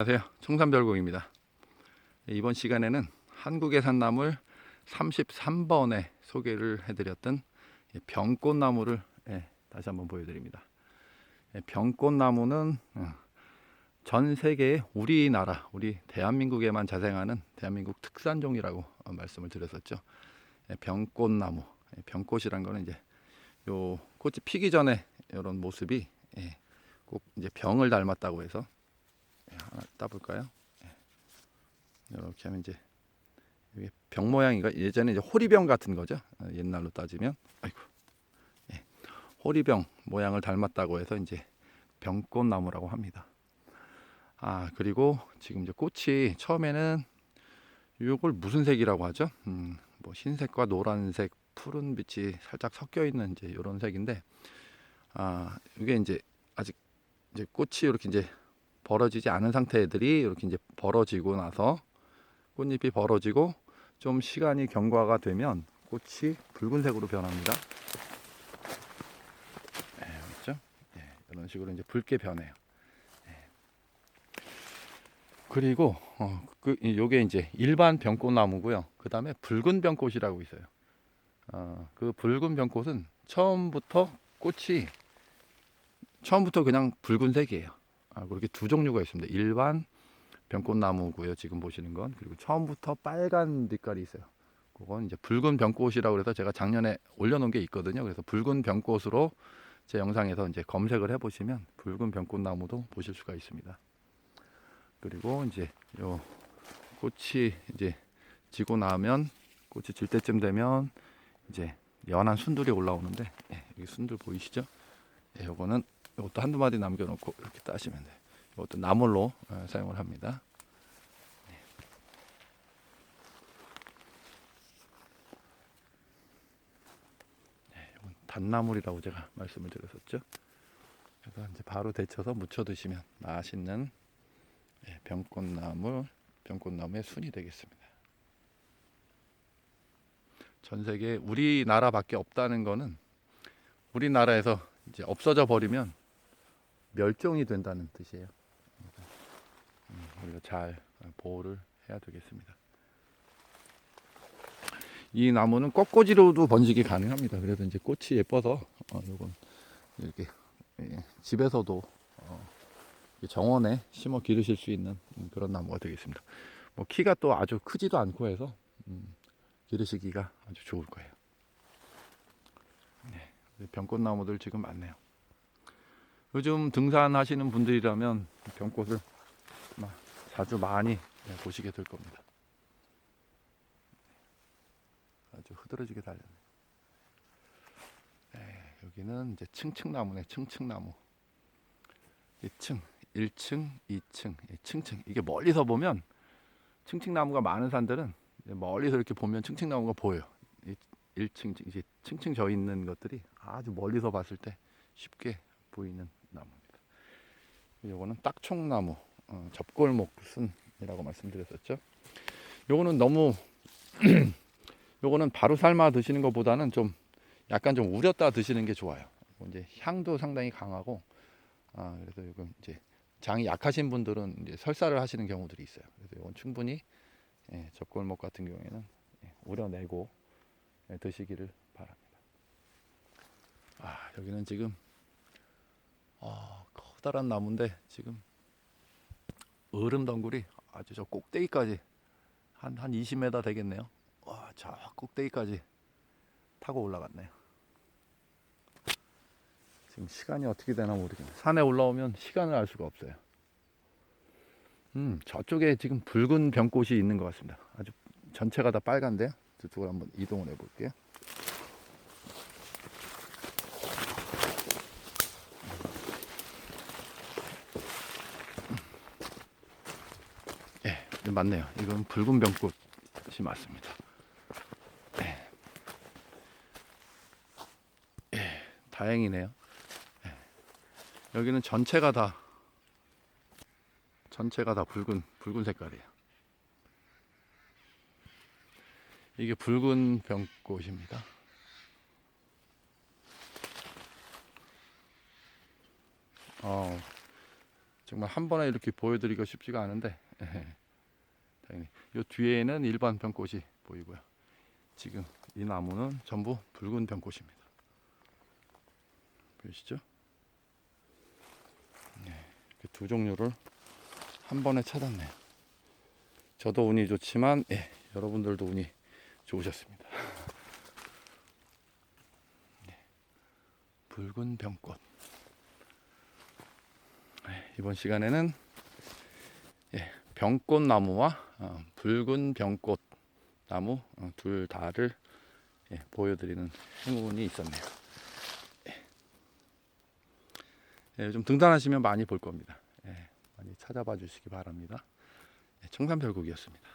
안녕하세요. 청산별곡입니다. 이번 시간에는 한국의 산나물 33번에 소개를 해드렸던 이 병꽃나무를 예, 다시 한번 보여드립니다. 예, 병꽃나무는 어, 전 세계에 우리나라, 우리 대한민국에만 자생하는 대한민국 특산종이라고 어, 말씀을 드렸었죠. 예, 병꽃나무, 예, 병꽃이란 거는 이제 요 꽃이 피기 전에 이런 모습이 예, 꼭 이제 병을 닮았다고 해서 예, 하나 따볼까요? 예. 이렇게 하면 이제 이게 병 모양이가 예전에 이제 호리병 같은 거죠. 어, 옛날로 따지면 아이고 예. 호리병 모양을 닮았다고 해서 이제 병꽃나무라고 합니다. 아 그리고 지금 이제 꽃이 처음에는 이걸 무슨 색이라고 하죠? 음, 뭐 흰색과 노란색, 푸른 빛이 살짝 섞여 있는 이제 이런 색인데 아 이게 이제 아직 이제 꽃이 이렇게 이제 벌어지지 않은 상태 애들이 이렇게 이제 벌어지고 나서 꽃잎이 벌어지고 좀 시간이 경과가 되면 꽃이 붉은색으로 변합니다. 네, 그렇죠? 네, 이런 식으로 이제 붉게 변해요. 네. 그리고 어, 그 이- 요게 이제 일반 병꽃나무고요. 그 다음에 붉은 병꽃이라고 있어요. 어, 그 붉은 병꽃은 처음부터 꽃이 처음부터 그냥 붉은색이에요. 아, 그렇게 두 종류가 있습니다. 일반 병꽃나무고요. 지금 보시는 건 그리고 처음부터 빨간 빛깔이 있어요. 그건 이제 붉은 병꽃이라고 그래서 제가 작년에 올려놓은 게 있거든요. 그래서 붉은 병꽃으로 제 영상에서 이제 검색을 해보시면 붉은 병꽃나무도 보실 수가 있습니다. 그리고 이제 요 꽃이 이제 지고 나면 꽃이 질 때쯤 되면 이제 연한 순들이 올라오는데 예, 여기 순들 보이시죠? 예, 요거는 이것도 한두 마디 남겨놓고 이렇게 따시면 돼요. 이것도 나물로 어, 사용을 합니다. 네. 네, 단나물이라고 제가 말씀을 드렸었죠. 그래서 이제 바로 데쳐서 무쳐 드시면 맛있는 예, 병꽃나물, 병꽃나무의 순이 되겠습니다. 전 세계 우리나라밖에 없다는 거는 우리나라에서 이제 없어져 버리면 멸종이 된다는 뜻이에요. 음, 우리가 잘 보호를 해야 되겠습니다. 이 나무는 꺾꽂이로도 번식이 가능합니다. 그래서 이제 꽃이 예뻐서 어, 요건 이렇게 예, 집에서도 어, 이 정원에 심어 기르실 수 있는 음, 그런 나무가 되겠습니다. 뭐 키가 또 아주 크지도 않고 해서 음, 기르시기가 아주 좋을 거예요. 네, 병꽃나무들 지금 많네요. 요즘 등산하시는 분들이라면 병꽃을 자주 많이 네, 보시게 될 겁니다. 아주 흐드러지게 달렸네. 네, 여기는 이제 층층나무네, 층층나무. 2층, 1층, 2층, 층층. 이게 멀리서 보면 층층나무가 많은 산들은 멀리서 이렇게 보면 층층나무가 보여요. 1층, 이제 층층 져 있는 것들이 아주 멀리서 봤을 때 쉽게 보이는. 요거는 딱총나무, 어, 접골목순이라고 말씀드렸었죠. 요거는 너무 요거는 바로 삶아 드시는 것보다는 좀 약간 좀 우렸다 드시는 게 좋아요. 이제 향도 상당히 강하고 아, 그래서 이건 이제 장이 약하신 분들은 이제 설사를 하시는 경우들이 있어요. 그래서 이건 충분히 예, 접골목 같은 경우에는 예, 우려내고 예, 드시기를 바랍니다. 아, 여기는 지금 아, 커다란 나무인데 지금 얼음 덩굴이 아주 저 꼭대기까지 한, 한 20m 되겠네요. 와, 저 꼭대기까지 타고 올라갔네요. 지금 시간이 어떻게 되나 모르겠네요. 산에 올라오면 시간을 알 수가 없어요. 음, 저쪽에 지금 붉은 병꽃이 있는 것 같습니다. 아주 전체가 다 빨간데요. 저쪽으로 한번 이동을 해볼게요. 예, 네, 맞네요. 이건 붉은 병꽃이 맞습니다. 예. 예, 다행이네요. 예. 여기는 전체가 다 전체가 다 붉은 붉은 색깔이에요. 이게 붉은 병꽃입니다. 어, 정말 한 번에 이렇게 보여드리기가 쉽지가 않은데 이 뒤에는 일반 병꽃이 보이고요. 지금 이 나무는 전부 붉은 병꽃입니다. 보이시죠? 네, 두 종류를 한 번에 찾았네요. 저도 운이 좋지만 예, 여러분들도 운이 좋으셨습니다. 네, 붉은 병꽃. 네, 이번 시간에는 예, 병꽃 나무와 어, 붉은 병꽃 나무 어, 둘 다를 예, 보여드리는 행운이 있었네요. 예. 예, 요즘 등산하시면 많이 볼 겁니다. 예, 많이 찾아봐 주시기 바랍니다. 예, 청산별곡이었습니다.